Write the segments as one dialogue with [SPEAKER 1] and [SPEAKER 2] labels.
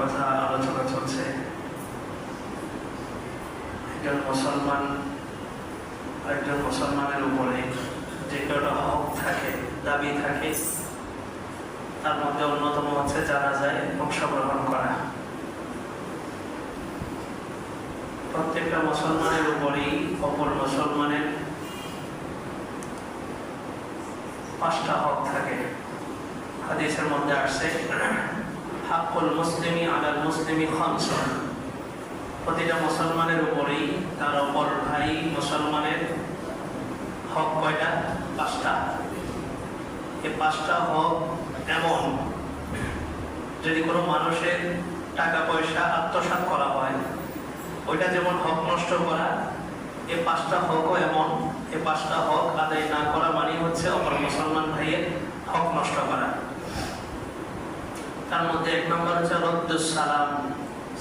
[SPEAKER 1] কথা আলোচনা চলছে। একজন মুসলমান একজন মুসলমানের উপরে যে কটা হক থাকে, দাবি থাকে, তার মধ্যে অন্যতম হচ্ছে জানা যায় অংশগ্রহণ করা। প্রত্যেকটা মুসলমানের উপরেই অপর মুসলমানের পাঁচটা হক থাকে। হাদিসের মধ্যে আসছে হাক্কুল মুসলিমি আলাল মুসলিমি খামস প্রতিটা মুসলমানের উপরেই তার অপর ভাই মুসলমানের হক কয়টা? পাঁচটা। এই পাঁচটা হক এমন, যদি কোনো মানুষের টাকা পয়সা আত্মসাৎ করা হয়, ওইটা যেমন হক নষ্ট করা এই পাঁচটা হকও এমন এই পাঁচটা হক আদায় না করা মানে হচ্ছে অপর মুসলমান ভাইয়ের হক নষ্ট করা। তার মধ্যে এক নম্বর হচ্ছে সালাম।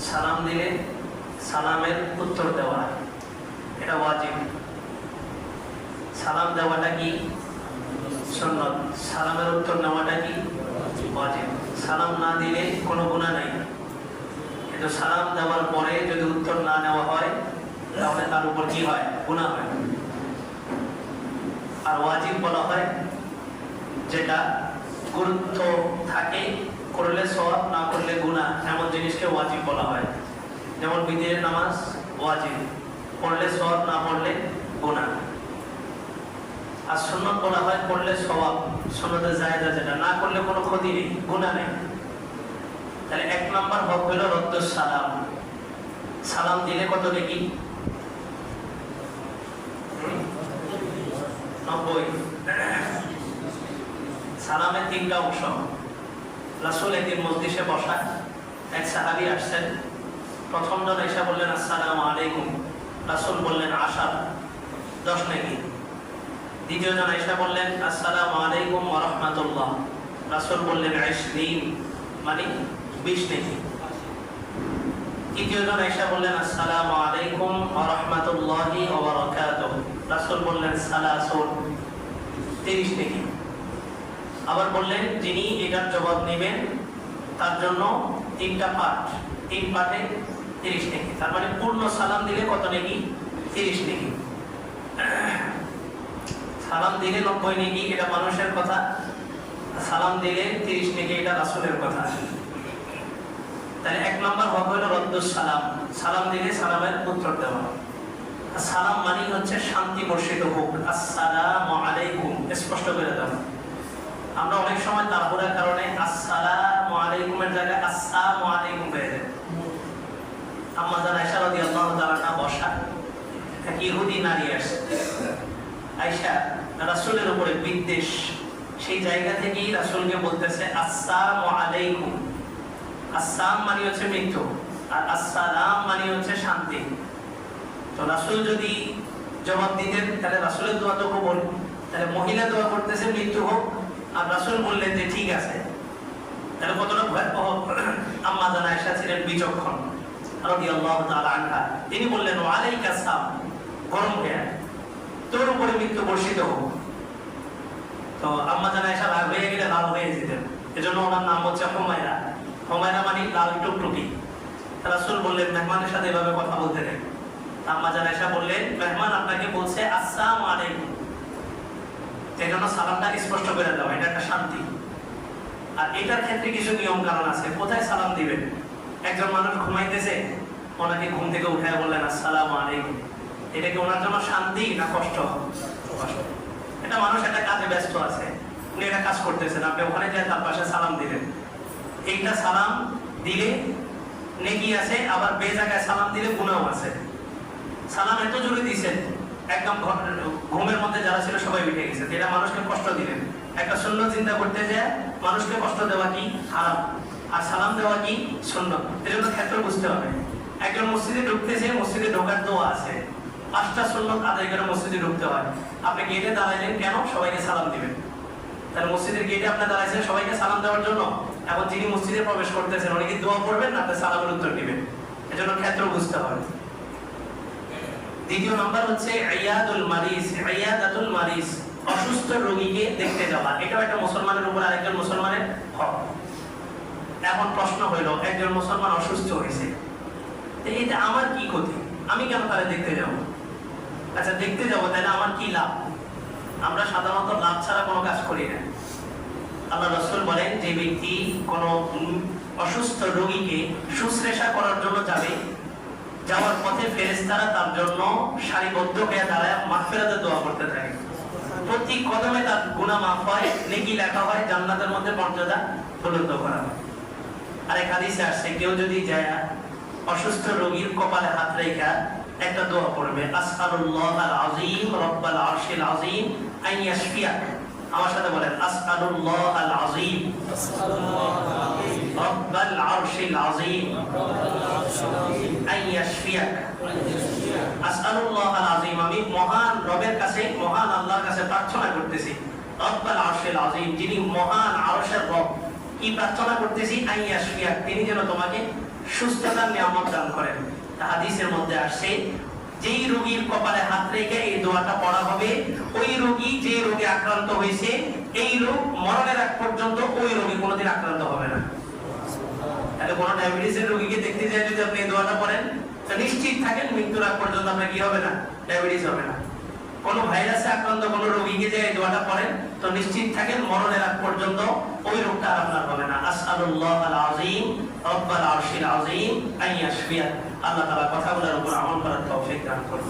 [SPEAKER 1] সালাম দিলে সালামের উত্তর দেওয়া এটা ওয়াজিব। সালাম দেওয়াটা কি? সুন্নত। সালামের উত্তর নেওয়াটা কি? ওয়াজিব। সালাম না দিলে কোনো গুণা নাই। কিন্তু সালাম দেওয়ার পরে যদি উত্তর না নেওয়া হয়, তাহলে তার উপর কি হয়? গুণা হয়। আর ওয়াজিব বলা হয় যেটা গুরুত্ব থাকে করলে সওয়াব, না করলে গুনাহ, এমন জিনিসকে ওয়াজিব বলা হয়। যেমন বিদের নামাজ, ওয়াজিব। পড়লে সওয়াব, না পড়লে গুনাহ। আর সুন্নত বলা হয় পড়লে সওয়াব। সুন্নতে জায়েজা যেটা না করলে কোনো ক্ষতি নেই, গুনাহ নেই। তাহলে এক নাম্বার হক হলো রদ্দুস সালাম। সালাম দিলে কত নেকি? নব্বই। সালামের তিনটা অংশ। রাসুল একদিন মসজিষে বসা এক সাহাবি আসছেন। প্রথম জন এসে বললেন, আসসালামু আলাইকুম। রাসুল বললেন আশা দশ নাকি? দ্বিতীয় জন এসে বললেন, আসসালামু আলাইকুম ওরহমাতুল্লাহ রাসুল বললেন আইসলিম মানে বিশ নাকি? তৃতীয় জন এসে বললেন, আসসালামু আলাইকুম ওরহমাতুল্লাহি ওবরাকাতুহ রাসুল বললেন, সালাসুন। তিরিশ নাকি? আবার বললেন, যিনি এটার জবাব নেবেন, তার জন্য তিনটা পাঠ। তিন পাঠে তিরিশ নেকি তার মানে পূর্ণ সালাম দিলে কত নেকি তিরিশ নেকি সালাম দিলে নব্বই নেকি এটা মানুষের কথা। সালাম দিলে তিরিশ নেকি এটা রাসুলের কথা। তাহলে এক নম্বর হক হলো রদ্দুস সালাম। সালাম দিলে সালামের উত্তর দেওয়া। সালাম মানে হচ্ছে শান্তি বর্ষিত হোক। আসসালামু আলাইকুম, স্পষ্ট করে দেওয়া। আমরা অনেক সময় তাড়াহুড়ার কারণে আসসালামু আলাইকুমের জায়গায় আসসালামু আলাইকুম আম্মা রাদিয়াল্লাহু তাআলা বসা। এক ইহুদি নারী আসছে। আয়েশা, রাসূলের উপরে বিদ্বেষ। সেই জায়গা থেকেই রাসূলকে বলতেছে, আসসালামু আলাইকুম। মানে হচ্ছে মৃত্যু, আর আসসালাম মানে হচ্ছে শান্তি। তো রাসূল যদি জবাব দিতেন, তাহলে রাসূলের দোয়া তো কবুল। তাহলে মহিলা দোয়া করতেছে, মৃত্যু হোক। আর রাসূল বললেন যে, ঠিক আছে। তাহলে কতটা ভয়াবহ? আম্মা জান আয়েশা ছিলেন বিচক্ষণ। তাআলা আনহা। তিনি বললেন গরম তোর উপরে মৃত্যু বর্ষিত হোক। তো আম্মা জান রাগ হয়ে গেলে লাল হয়ে যেতেন। এজন্য ওনার নাম হচ্ছে হুমায়রা। হুমায়রা মানে লাল টুকটুকি। রাসূল বললেন, মেহমানের সাথে এভাবে কথা বলতে নেই। আম্মা জান আয়েশা বললেন, মেহমান আপনাকে বলছে, আসসালামু আলাইকুম। এই জন্য সালামটা স্পষ্ট করে দেওয়া এটা একটা শান্তি। আর এটার ক্ষেত্রে কিছু নিয়ম কারণ আছে। কোথায় সালাম দিবেন? একজন মানুষ ঘুমাইতেছে, ওনাকে ঘুম থেকে উঠে বললেন, আসসালাম আলাইকুম। এটা কি ওনার জন্য শান্তি না কষ্ট। এটা মানুষ একটা কাজে ব্যস্ত আছে, উনি একটা কাজ করতেছেন, আপনি ওখানে যায় তার পাশে সালাম দিলেন। এইটা সালাম দিলে নেকি আছে, আবার বে জায়গায় সালাম দিলে গুণাও আছে। সালাম এত জোরে দিয়েছেন একদম ঘুমের মধ্যে যারা ছিল সবাই উঠে গেছে। এটা মানুষকে কষ্ট দিলেন। একটা শূন্য চিন্তা করতে যায় মানুষকে কষ্ট দেওয়া কি হারাম? আর সালাম দেওয়া কি শূন্য এর জন্য ক্ষেত্র বুঝতে হবে। একজন মসজিদে ঢুকতেছে, মসজিদে ঢোকার দোয়া আছে। পাঁচটা শূন্য আদায় করে মসজিদে ঢুকতে হয়। আপনি গেটে দাঁড়াইলেন কেন? সবাইকে সালাম দিবেন। তাহলে মসজিদের গেটে আপনি দাঁড়াইছেন সবাইকে সালাম দেওয়ার জন্য? এখন যিনি মসজিদে প্রবেশ করতেছেন, উনি কি দোয়া করবেন না আপনি সালামের উত্তর দিবেন? এজন্য ক্ষেত্র বুঝতে হবে। দ্বিতীয় নাম্বার হচ্ছে আয়াদুল মারিস আয়াদাতুল মারিস, অসুস্থ রোগীকে দেখতে যাওয়া। এটাও একটা মুসলমানের উপর আরেকজন মুসলমানের হক। এখন প্রশ্ন হইল একজন মুসলমান অসুস্থ হয়েছে এটা আমার কি ক্ষতি? আমি কেন তাহলে দেখতে যাব? আচ্ছা দেখতে যাব, তাহলে আমার কি লাভ? আমরা সাধারণত লাভ ছাড়া কোনো কাজ করি না। আল্লাহ রসুল বলেন, যে ব্যক্তি কোনো অসুস্থ রোগীকে শুশ্রেষা করার জন্য যাবে যাওয়ার পথে ফেরেশতারা তার জন্য সারিবদ্ধ হয়ে দাঁড়ায় মাগফিরাতের দোয়া করতে থাকে। প্রতি কদমে তার গুনাহ মাফ হয়, নেকি লেখা হয়, জান্নাতের মধ্যে মর্যাদা বুলন্দ করা হয়। আর এক হাদিসে আসছে, কেউ যদি যায় অসুস্থ রোগীর কপালে হাত রেখা, একটা দোয়া পড়বে, আসআলুল্লাহ আল রব্বাল আরশিল আযীম, আন ইয়াশফিয়াক। আমার সাথে বলেন, আসআলুল্লাহ আল আযীম রব্বাল আরশিল আযীম করতেছি। রব্বাল আরশিল আযীম, যিনি মহান আরশের রব, কি প্রার্থনা করতেছি? তিনি যেন তোমাকে সুস্থতার নিয়ামত দান করেন। হাদিসের মধ্যে আসছে, যেই রোগীর কপালে হাত রেখে এই দোয়াটা পড়া হবে, ওই রোগী যে রোগে আক্রান্ত হয়েছে, এই রোগ মরণের আগ পর্যন্ত ওই রোগী কোনোদিন আক্রান্ত হবে না। তাহলে কোনো ডায়াবেটিসের রোগীকে দেখতে যায় যদি আপনি এই দোয়াটা নিশ্চিত থাকেন মৃত্যুর আগ পর্যন্ত আপনার কি হবে না, ডায়াবেটিস হবে না। কোনো ভাইরাসে আক্রান্ত কোনো রোগীকে যে দোয়াটা তো নিশ্চিত থাকেন মরণের আগ পর্যন্ত ওই রোগটা আপনার হবে না। আসআলুল্লাহ আল আযীম রব্বাল আরশিল আল্লাহ তাআলা কথাগুলোর উপর আমল করার তৌফিক দান করুন।